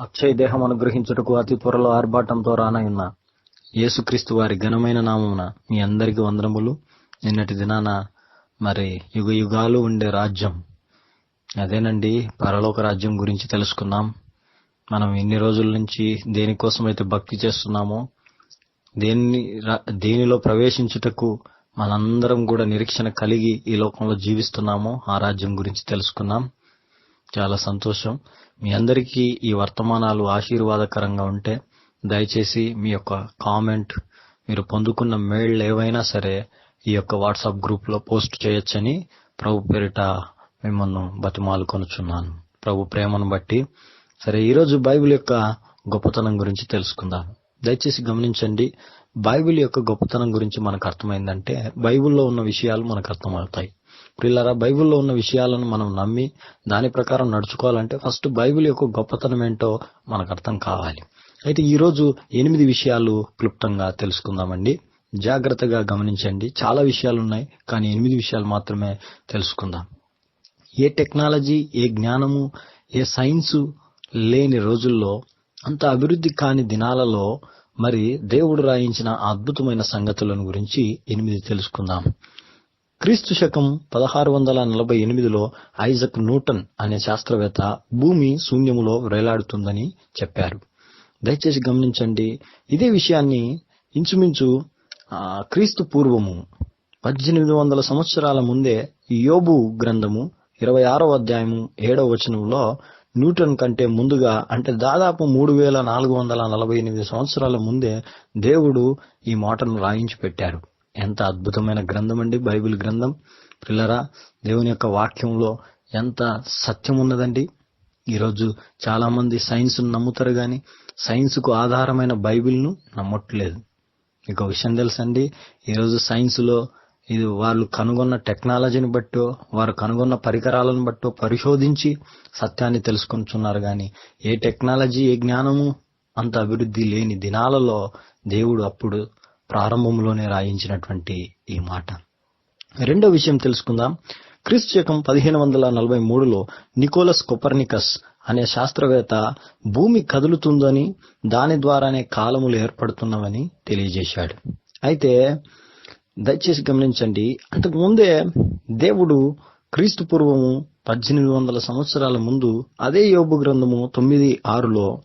అక్షయ దేహం అనుగ్రహించుటకు అతి త్వరలో ఆర్భాటంతో రానయున్న యేసుక్రీస్తు వారి ఘనమైన నామమున మీ అందరికీ వందనములు. నిన్నటి దినాన మరి యుగ యుగాలు ఉండే రాజ్యం. అదేనండి పరలోక రాజ్యం గురించి తెలుసుకున్నాం. మనం ఇన్ని రోజుల నుంచి దేనికోసమైతే భక్తి చేస్తున్నామో దేన్ని రా- దేనిలో ప్రవేశించుటకు మనందరం కూడా నిరీక్షణ కలిగి ఈ లోకంలో జీవిస్తున్నామో ఆ రాజ్యం గురించి తెలుసుకున్నాం. చాలా సంతోషం. మీ అందరికీ ఈ వర్తమానాలు ఆశీర్వాదకరంగా ఉంటే దయచేసి మీ యొక్క కామెంట్ మీరు పొందుకున్న మెయిల్ ఏవైనా సరే ఈ యొక్క వాట్సాప్ గ్రూప్లో పోస్ట్ చేయొచ్చని ప్రభు పేరిట మిమ్మల్ని బతిమాలుకొనుచున్నాను. ప్రభు ప్రేమను బట్టి. సరే ఈరోజు బైబిల్ యొక్క గొప్పతనం గురించి తెలుసుకుందాం. దయచేసి గమనించండి బైబిల్ యొక్క గొప్పతనం గురించి మనకు అర్థమైందంటే బైబిల్లో ఉన్న విషయాలు మనకు అర్థమవుతాయి. పిల్లరా బైబిల్లో ఉన్న విషయాలను మనం నమ్మి దాని ప్రకారం నడుచుకోవాలంటే ఫస్ట్ బైబిల్ యొక్క గొప్పతనం ఏంటో మనకు అర్థం కావాలి. అయితే ఈరోజు ఎనిమిది విషయాలు క్లుప్తంగా తెలుసుకుందామండి. జాగ్రత్తగా గమనించండి. చాలా విషయాలు ఉన్నాయి కానీ ఎనిమిది విషయాలు మాత్రమే తెలుసుకుందాం. ఏ టెక్నాలజీ ఏ జ్ఞానము ఏ సైన్సు లేని రోజుల్లో అంత అభివృద్ధి కాని దినాలలో మరి దేవుడు రాయించిన అద్భుతమైన సంగతులను గురించి ఎనిమిది తెలుసుకుందాం. క్రీస్తు శకం పదహారు వందల నలభై ఎనిమిదిలో ఐజక్ న్యూటన్ అనే శాస్త్రవేత్త భూమి శూన్యములో వేలాడుతుందని చెప్పారు. దయచేసి గమనించండి ఇదే విషయాన్ని ఇంచుమించు క్రీస్తు పూర్వము పద్దెనిమిది వందల సంవత్సరాల ముందే యోబు గ్రంథము ఇరవై ఆరో అధ్యాయము ఏడవ వచనంలో న్యూటన్ కంటే ముందుగా అంటే దాదాపు మూడు వేల నాలుగు వందల నలభై ఎనిమిది సంవత్సరాల ముందే దేవుడు ఈ మాటను రాయించి పెట్టారు ఎంత అద్భుతమైన గ్రంథం అండి బైబిల్ గ్రంథం. పిల్లరా దేవుని యొక్క వాక్యంలో ఎంత సత్యం ఉన్నదండి ఈరోజు చాలామంది సైన్స్ను నమ్ముతారు కానీ సైన్స్కు ఆధారమైన బైబిల్ను నమ్మట్లేదు. మీకు విషయం తెలుసండి ఈరోజు సైన్స్లో ఇది వాళ్ళు కనుగొన్న టెక్నాలజీని బట్టో వారు కనుగొన్న పరికరాలను బట్టో పరిశోధించి సత్యాన్ని తెలుసుకుంటున్నారు కానీ ఏ టెక్నాలజీ ఏ జ్ఞానము అంత అభివృద్ధి లేని దినాలలో దేవుడు అప్పుడు ప్రారంభంలోనే రాయించినటువంటి ఈ మాట. రెండో విషయం తెలుసుకుందాం. క్రీస్తు శకం పదిహేను వందల నలభై మూడులో నికోలస్ కొపర్నికస్ అనే శాస్త్రవేత్త భూమి కదులుతుందని దాని ద్వారానే కాలములు ఏర్పడుతున్నవని తెలియజేశాడు. అయితే దయచేసి గమనించండి. అంతకు ముందే దేవుడు క్రీస్తు పూర్వము పద్దెనిమిది వందల సంవత్సరాల ముందు అదే యోబు గ్రంథము తొమ్మిది ఆరులో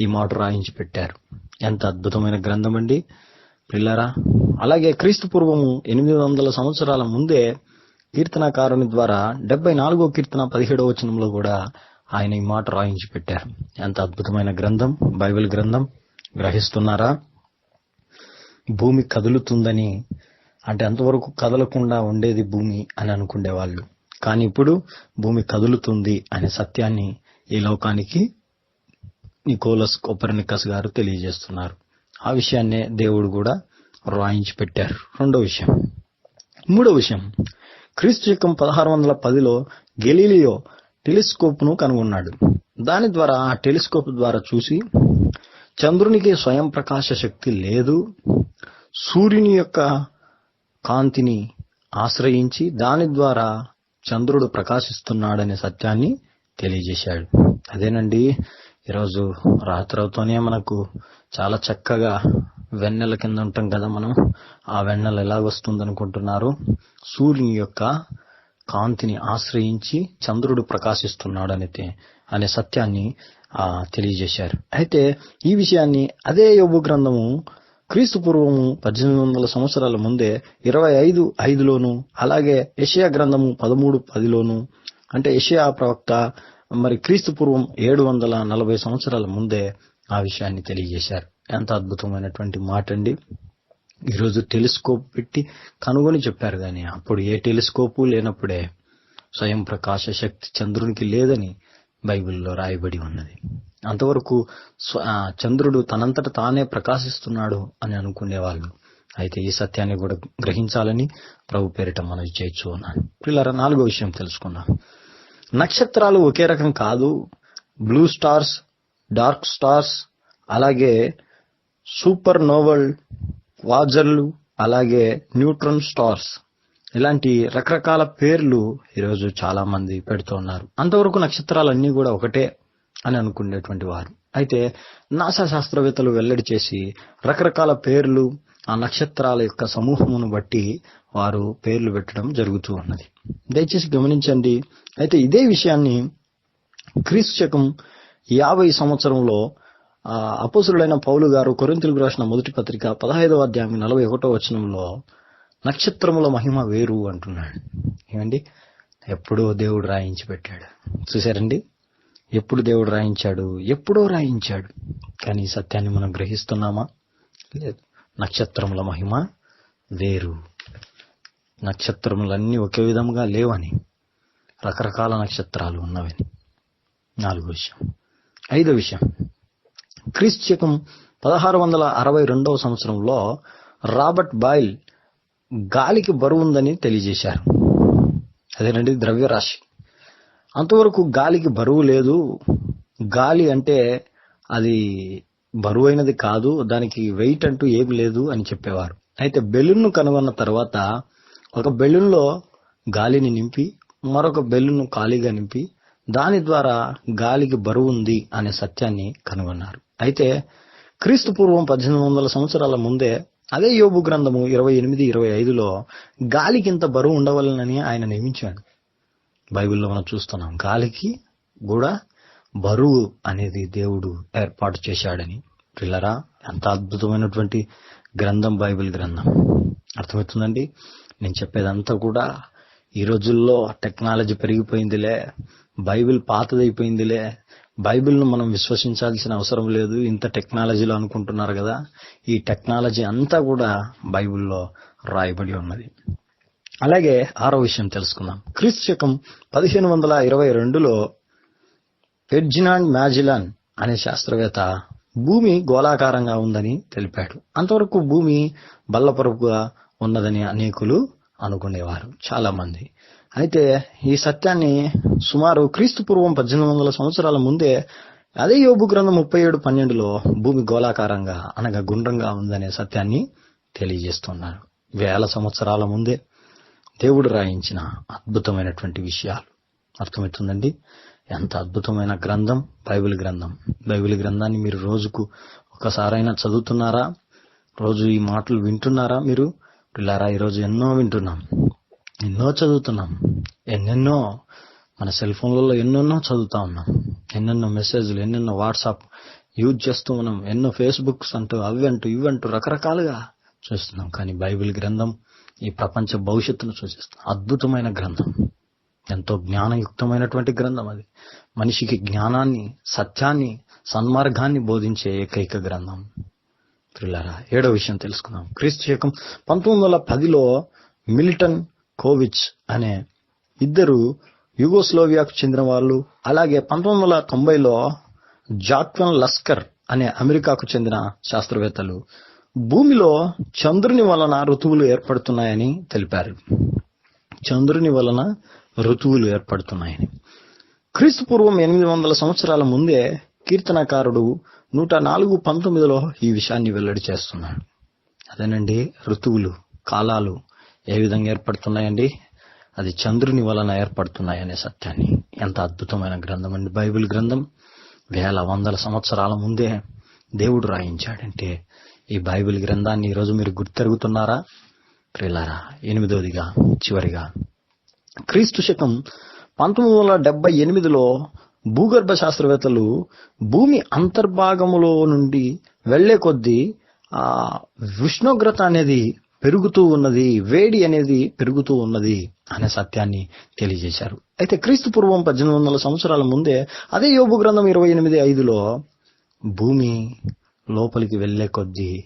ఈ మాట రాయించి పెట్టారు ఎంత అద్భుతమైన గ్రంథం అండి పిల్లరా? అలాగే క్రీస్తు పూర్వము ఎనిమిది వందల సంవత్సరాల ముందే కీర్తనకారుని ద్వారా డెబ్బై నాలుగో కీర్తన పదిహేడవ వచనంలో కూడా ఆయన ఈ మాట రాయించి పెట్టారు. ఎంత అద్భుతమైన గ్రంథం బైబిల్ గ్రంథం. గ్రహిస్తున్నారా? భూమి కదులుతుందని అంటే అంతవరకు కదలకుండా ఉండేది భూమి అని అనుకునేవాళ్ళు కానీ ఇప్పుడు భూమి కదులుతుంది అనే సత్యాన్ని ఈ లోకానికి నికోలస్ కొపర్నికస్ గారు తెలియజేస్తున్నారు. ఆ విషయాన్నే దేవుడు కూడా రాయించి పెట్టారు. రెండో విషయం. మూడో విషయం. క్రీస్తు శకం పదహారు వందల పదిలో గెలీలియో టెలిస్కోప్ను కనుగొన్నాడు. దాని ద్వారా ఆ టెలిస్కోప్ ద్వారా చూసి చంద్రునికి స్వయం ప్రకాశ శక్తి లేదు సూర్యుని యొక్క కాంతిని ఆశ్రయించి దాని ద్వారా చంద్రుడు ప్రకాశిస్తున్నాడనే సత్యాన్ని తెలియజేశాడు. అదేనండి ఈరోజు రాత్రవుతూనే మనకు చాలా చక్కగా వెన్నెల కింద ఉంటాం కదా మనం. ఆ వెన్నెల ఎలా వస్తుంది అనుకుంటున్నారు సూర్యుని యొక్క కాంతిని ఆశ్రయించి చంద్రుడు ప్రకాశిస్తున్నాడు అనేది అనే సత్యాన్ని తెలియజేశారు. అయితే ఈ విషయాన్ని అదే యోగు గ్రంథము క్రీస్తు పూర్వము పద్దెనిమిది వందల సంవత్సరాల ముందే ఇరవై ఐదు ఐదులోను అలాగే యషయా గ్రంథము పదమూడు పదిలోను అంటే యషయా ప్రవక్త మరి క్రీస్తు పూర్వం ఏడు వందల నలభై సంవత్సరాల ముందే ఆ విషయాన్ని తెలియజేశారు. ఎంత అద్భుతమైనటువంటి మాట అండి ఈరోజు టెలిస్కోప్ పెట్టి కనుగొని చెప్పారు కానీ అప్పుడు ఏ టెలిస్కోపు లేనప్పుడే స్వయం ప్రకాశ శక్తి చంద్రునికి లేదని బైబిల్లో రాయబడి ఉన్నది. అంతవరకు చంద్రుడు తనంతట తానే ప్రకాశిస్తున్నాడు అని అనుకునేవాళ్ళు. అయితే ఈ సత్యాన్ని కూడా గ్రహించాలని ప్రభు పేరిట మనం చేయొచ్చు అన్నాను పిల్లల నాలుగో విషయం తెలుసుకున్నాను నక్షత్రాలు ఒకే రకం కాదు. బ్లూ స్టార్స్ డార్క్ స్టార్స్ అలాగే సూపర్ నోవల్ వాజర్లు అలాగే న్యూట్రన్ స్టార్స్ ఇలాంటి రకరకాల పేర్లు ఈరోజు చాలా మంది పెడుతున్నారు అంతవరకు నక్షత్రాలన్నీ కూడా ఒకటే అని అనుకునేటువంటి వారు. అయితే నాసా శాస్త్రవేత్తలు వెల్లడి చేసి రకరకాల పేర్లు ఆ నక్షత్రాల యొక్క సమూహమును బట్టి వారు పేర్లు పెట్టడం జరుగుతూ ఉన్నది. దయచేసి గమనించండి. అయితే ఇదే విషయాన్ని క్రీస్తు శకం యాభై సంవత్సరంలో అపోసురుడైన పౌలు గారు కొరింతలకు రాసిన మొదటి పత్రిక పదహైదవ అధ్యాయం నలభై ఒకటో వచనంలో నక్షత్రముల మహిమ వేరు అంటున్నాడు. ఏమండి? ఎప్పుడో దేవుడు రాయించి పెట్టాడు. చూశారండి? ఎప్పుడు దేవుడు రాయించాడు? ఎప్పుడో రాయించాడు. కానీ సత్యాన్ని మనం గ్రహిస్తున్నామా? లేదు. నక్షత్రముల మహిమ వేరు. నక్షత్రములన్నీ ఒకే విధంగా లేవని రకరకాల నక్షత్రాలు ఉన్నవని నాలుగో విషయం. ఐదో విషయం. క్రీస్తు శకం పదహారు వందల అరవై రెండవ సంవత్సరంలో రాబర్ట్ బాయిల్ గాలికి బరువు ఉందని తెలియజేశారు. అదేనండి ద్రవ్యరాశి. అంతవరకు గాలికి బరువు లేదు. గాలి అంటే అది బరువైనది కాదు దానికి వెయిట్ అంటూ ఏమి లేదు అని చెప్పేవారు. అయితే బెలూన్ను కనుగొన్న తర్వాత ఒక బెలూన్లో గాలిని నింపి మరొక బెలూన్ను ఖాళీగా నింపి దాని ద్వారా గాలికి బరువు ఉంది అనే సత్యాన్ని కనుగొన్నారు. అయితే క్రీస్తు పూర్వం పద్దెనిమిది వందల సంవత్సరాల ముందే అదే యోబు గ్రంథము ఇరవై ఎనిమిది ఇరవై ఐదులో గాలికి ఇంత బరువు ఉండవలనని ఆయన నియమించాడు. బైబిల్లో మనం చూస్తున్నాం గాలికి కూడా బరువు అనేది దేవుడు ఏర్పాటు చేశాడని. పిల్లరా ఎంత అద్భుతమైనటువంటి గ్రంథం బైబిల్ గ్రంథం. అర్థమవుతుందండి? నేను చెప్పేదంతా కూడా ఈ రోజుల్లో టెక్నాలజీ పెరిగిపోయిందిలే బైబిల్ పాతదైపోయిందిలే. బైబిల్ను మనం విశ్వసించాల్సిన అవసరం లేదు ఇంత టెక్నాలజీలో అనుకుంటున్నారు కదా. ఈ టెక్నాలజీ అంతా కూడా బైబిల్లో రాయబడి ఉన్నది. అలాగే ఆరో విషయం తెలుసుకుందాం. క్రీస్తు శకం పదిహేను వందల ఇరవై రెండులో ఫెర్జినాండ్ మ్యాజిలాన్ అనే శాస్త్రవేత్త భూమి గోళాకారంగా ఉందని తెలిపాడు. అంతవరకు భూమి బల్లపరుపుగా ఉన్నదని అనేకులు అనుకునేవారు చాలా మంది అయితే ఈ సత్యాన్ని సుమారు క్రీస్తు పూర్వం పద్దెనిమిది వందల సంవత్సరాల ముందే అదే యోబు గ్రంథం ముప్పై ఏడు పన్నెండులో భూమి గోళాకారంగా అనగా గుండ్రంగా ఉందనే సత్యాన్ని తెలియజేస్తున్నారు. వేల సంవత్సరాల ముందే దేవుడు రాయించిన అద్భుతమైనటువంటి విషయాలు. అర్థమవుతుందండి? ఎంత అద్భుతమైన గ్రంథం బైబిల్ గ్రంథం. బైబిల్ గ్రంథాన్ని మీరు రోజుకు ఒకసారైనా చదువుతున్నారా? రోజు ఈ మాటలు వింటున్నారా మీరు? పిల్లారా ఈరోజు ఎన్నో వింటున్నాం ఎన్నో చదువుతున్నాం ఎన్నెన్నో మన సెల్ ఫోన్లలో ఎన్నెన్నో చదువుతా ఉన్నాం ఎన్నెన్నో మెసేజ్లు ఎన్నెన్నో వాట్సాప్ యూజ్ చేస్తూ ఉన్నాం ఎన్నో ఫేస్బుక్స్ అంటూ అవి అంటూ ఇవి అంటూ రకరకాలుగా చూస్తున్నాం. కానీ బైబిల్ గ్రంథం ఈ ప్రపంచ భవిష్యత్తును సూచిస్తుంది. అద్భుతమైన గ్రంథం. ఎంతో జ్ఞానయుక్తమైనటువంటి గ్రంథం అది. మనిషికి జ్ఞానాన్ని సత్యాన్ని సన్మార్గాన్ని బోధించే ఏకైక గ్రంథం. పిల్లరా ఏడో విషయం తెలుసుకుందాం. క్రీస్తు శకం పంతొమ్మిది వందల పదిలో మిల్టన్ కోవిచ్ అనే ఇద్దరు యుగోస్లోవియాకు చెందిన వాళ్ళు అలాగే పంతొమ్మిది వందల తొంభైలో జాక్వన్ లస్కర్ అనే అమెరికాకు చెందిన శాస్త్రవేత్తలు. భూమిలో చంద్రుని వలన ఋతువులు ఏర్పడుతున్నాయని తెలిపారు. చంద్రుని వలన ఋతువులు ఏర్పడుతున్నాయని. క్రీస్తు పూర్వం ఎనిమిది వందల సంవత్సరాల ముందే కీర్తనకారుడు నూట నాలుగు పంతొమ్మిదిలో ఈ విషయాన్ని వెల్లడి చేస్తున్నాడు. అదేనండి ఋతువులు కాలాలు ఏ విధంగా ఏర్పడుతున్నాయండి? అది చంద్రుని వలన ఏర్పడుతున్నాయనే సత్యాన్ని. ఎంత అద్భుతమైన గ్రంథం అండి. బైబిల్ గ్రంథం వేల వందల సంవత్సరాల ముందే దేవుడు రాయించాడంటే ఈ బైబిల్ గ్రంథాన్ని ఈరోజు మీరు గుర్తెరుగుతున్నారా? ప్రిలారా ఎనిమిదవదిగా చివరిగా క్రీస్తు శకం పంతొమ్మిది వందల డెబ్బై ఎనిమిదిలో భూగర్భ శాస్త్రవేత్తలు భూమి అంతర్భాగములో నుండి వెళ్ళే కొద్దీ ఆ ఉష్ణోగ్రత అనేది పెరుగుతూ ఉన్నది వేడి అనేది పెరుగుతూ ఉన్నది అనే సత్యాన్ని తెలియజేశారు. అయితే క్రీస్తు పూర్వం పద్దెనిమిది వందల సంవత్సరాల ముందే అదే యోగు గ్రంథం ఇరవై ఎనిమిది ఐదులో భూమి లోపలికి వెళ్ళే కొద్దీ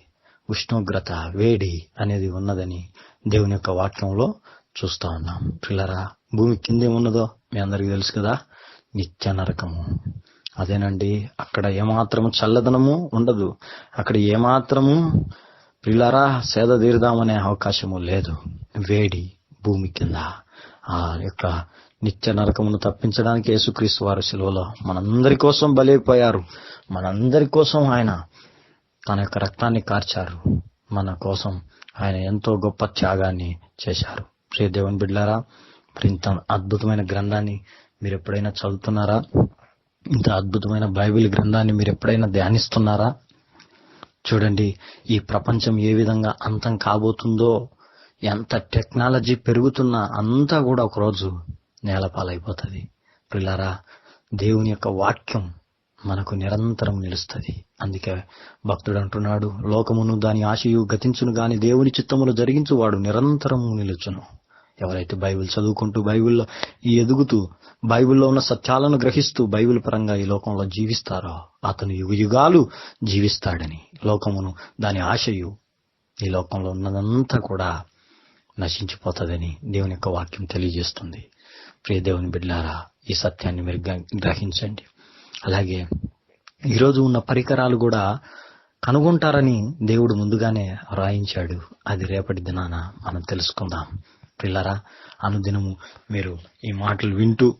ఉష్ణోగ్రత వేడి అనేది ఉన్నదని దేవుని యొక్క వాక్యంలో చూస్తా ఉన్నాం. పిల్లరా భూమి కిందేమున్నదో మీ అందరికీ తెలుసు కదా? నిత్య నరకము అదేనండి అక్కడ ఏమాత్రము చల్లదనము ఉండదు. అక్కడ ఏమాత్రము పిల్లరా సేద తీరుదామనే అవకాశము లేదు. వేడి భూమి కింద ఆ యొక్క నిత్య నరకమును తప్పించడానికి యేసుక్రీస్తు వారు సెలవులో మనందరి కోసం బలైపోయారు. మనందరి కోసం ఆయన తన యొక్క రక్తాన్ని కార్చారు. మన కోసం ఆయన ఎంతో గొప్ప త్యాగాన్ని చేశారు. ప్రియ దేవుని బిడ్లారా ఇంత అద్భుతమైన గ్రంథాన్ని మీరు ఎప్పుడైనా చదువుతున్నారా? ఇంత అద్భుతమైన బైబిల్ గ్రంథాన్ని మీరు ఎప్పుడైనా ధ్యానిస్తున్నారా? చూడండి ఈ ప్రపంచం ఏ విధంగా అంతం కాబోతుందో ఎంత టెక్నాలజీ పెరుగుతున్నా అంతా కూడా ఒకరోజు నేలపాలైపోతుంది. పిల్లరా దేవుని యొక్క వాక్యం మనకు నిరంతరం నిలుస్తుంది. అందుకే భక్తుడు అంటున్నాడు లోకమును దాని ఆశయు గతించును గాని దేవుని చిత్తములు జరిగించువాడు నిరంతరము నిలుచును. ఎవరైతే బైబిల్ చదువుకుంటూ బైబిల్లో ఈ ఎదుగుతూ బైబిల్లో ఉన్న సత్యాలను గ్రహిస్తూ బైబిల్ పరంగా ఈ లోకంలో జీవిస్తారో అతను యుగ యుగాలు జీవిస్తాడని లోకమును దాని ఆశయు ఈ లోకంలో ఉన్నదంతా కూడా నశించిపోతుందని దేవుని యొక్క వాక్యం తెలియజేస్తుంది. ప్రియ దేవుని బిడ్డారా ఈ సత్యాన్ని మీరు గ్రహించండి. అలాగే ఈరోజు ఉన్న పరికరాలు కూడా కనుగొంటారని దేవుడు ముందుగానే రాయించాడు. అది రేపటి దినాన మనం తెలుసుకుందాం. పిల్లరా అనుదినము మీరు ఈ మాటలు వింటూ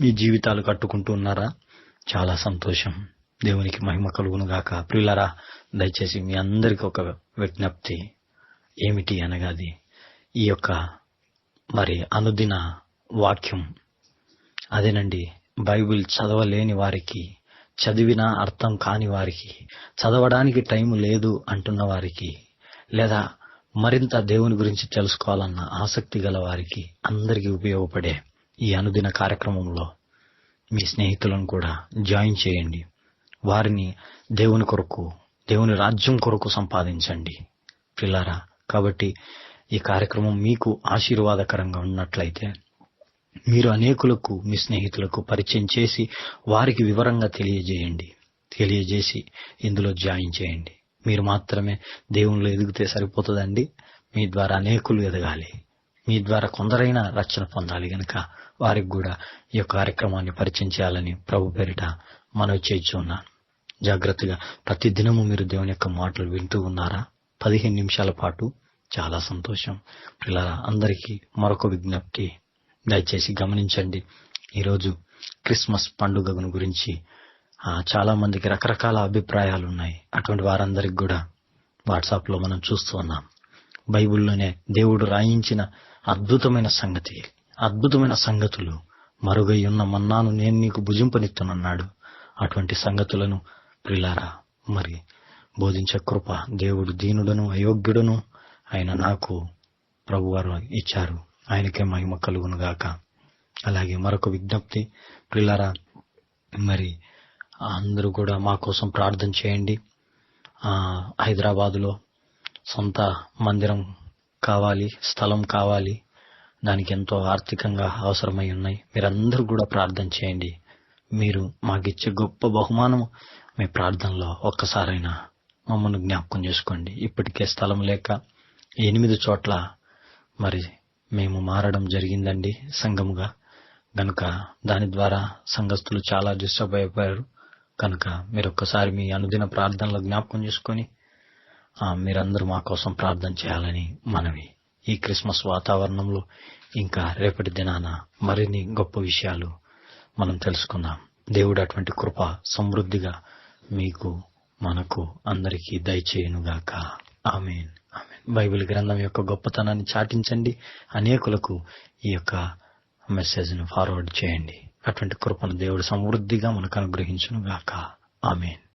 మీ జీవితాలు కట్టుకుంటూ ఉన్నారా? చాలా సంతోషం. దేవునికి మహిమ కలుగును గాక ప్రియులరా దయచేసి మీ అందరికి ఒక విజ్ఞప్తి ఏమిటి అనగాది ఈ యొక్క మరి అనుదిన వాక్యం. అదేనండి బైబిల్ చదవలేని వారికి చదివినా అర్థం కాని వారికి చదవడానికి టైం లేదు అంటున్న వారికి లేదా మరింత దేవుని గురించి తెలుసుకోవాలన్న ఆసక్తి గల వారికి అందరికీ ఉపయోగపడే ఈ అనుదిన కార్యక్రమంలో మీ స్నేహితులను కూడా జాయిన్ చేయండి. వారిని దేవుని కొరకు దేవుని రాజ్యం కొరకు సంపాదించండి. పిల్లారా కాబట్టి ఈ కార్యక్రమం మీకు ఆశీర్వాదకరంగా ఉన్నట్లయితే మీరు అనేకులకు మీ స్నేహితులకు పరిచయం చేసి వారికి వివరంగా తెలియజేయండి. తెలియజేసి ఇందులో జాయిన్ చేయండి. మీరు మాత్రమే దేవునిలో ఎదిగితే సరిపోతుందండి. మీ ద్వారా అనేకులు ఎదగాలి. మీ ద్వారా కొందరైనా రక్షణ పొందాలి గనక వారికి కూడా ఈ యొక్క కార్యక్రమాన్ని పరిచయం చేయాలని ప్రభు పేరిట మనవి చేయించున్నాను జాగ్రత్తగా ప్రతి దినము మీరు దేవుని యొక్క మాటలు వింటూ ఉన్నారా? పదిహేను నిమిషాల పాటు చాలా సంతోషం. పిల్లల అందరికీ మరొక విజ్ఞప్తి. దయచేసి గమనించండి. ఈరోజు క్రిస్మస్ పండుగను గురించి చాలా మందికి రకరకాల అభిప్రాయాలు ఉన్నాయి అటువంటి వారందరికి కూడా వాట్సాప్లో మనం చూస్తూ ఉన్నాం. బైబిల్లోనే దేవుడు రాయించిన అద్భుతమైన సంగతి. అద్భుతమైన సంగతులు. మరుగై ఉన్న మన్నాను నేను నీకు భుజింపనిత్తునన్నాడు. అటువంటి సంగతులను ప్రిలారా మరి బోధించే కృప దేవుడు దీనుడను అయోగ్యుడను ఆయన నాకు ప్రభువారు ఇచ్చారు. ఆయనకే మహిమ కలుగును గాక అలాగే మరొక విజ్ఞప్తి ప్రిలారా మరి అందరూ కూడా మా కోసం ప్రార్థన చేయండి. హైదరాబాదులో సొంత మందిరం కావాలి స్థలం కావాలి. దానికి ఎంతో ఆర్థికంగా అవసరమై ఉన్నాయి. మీరందరూ కూడా ప్రార్థన చేయండి. మీరు మాకిచ్చే గొప్ప బహుమానం మీ ప్రార్థనలో ఒక్కసారైనా మమ్మల్ని జ్ఞాపకం చేసుకోండి. ఇప్పటికే స్థలం లేక ఎనిమిది చోట్ల మరి మేము మారడం జరిగిందండి సంఘముగా. గనుక దాని ద్వారా సంఘస్థులు చాలా డిస్టర్బ్ అయిపోయారు. కనుక మీరు ఒక్కసారి మీ అనుదిన ప్రార్థనలో జ్ఞాపకం చేసుకొని మీరందరూ మా కోసం ప్రార్థన చేయాలని మనవి. ఈ క్రిస్మస్ వాతావరణంలో ఇంకా రేపటి దినాన మరిన్ని గొప్ప విషయాలు మనం తెలుసుకుందాం. దేవుడు అటువంటి కృప సమృద్ధిగా మీకు మనకు అందరికీ దయచేయునుగాక. ఆమెన్. బైబిల్ గ్రంథం యొక్క గొప్పతనాన్ని చాటించండి. అనేకులకు ఈ యొక్క మెసేజ్ను ఫార్వర్డ్ చేయండి. అటువంటి కృపను దేవుడు సమృద్ధిగా మనకు అనుగ్రహించునుగాక. ఆమెన్.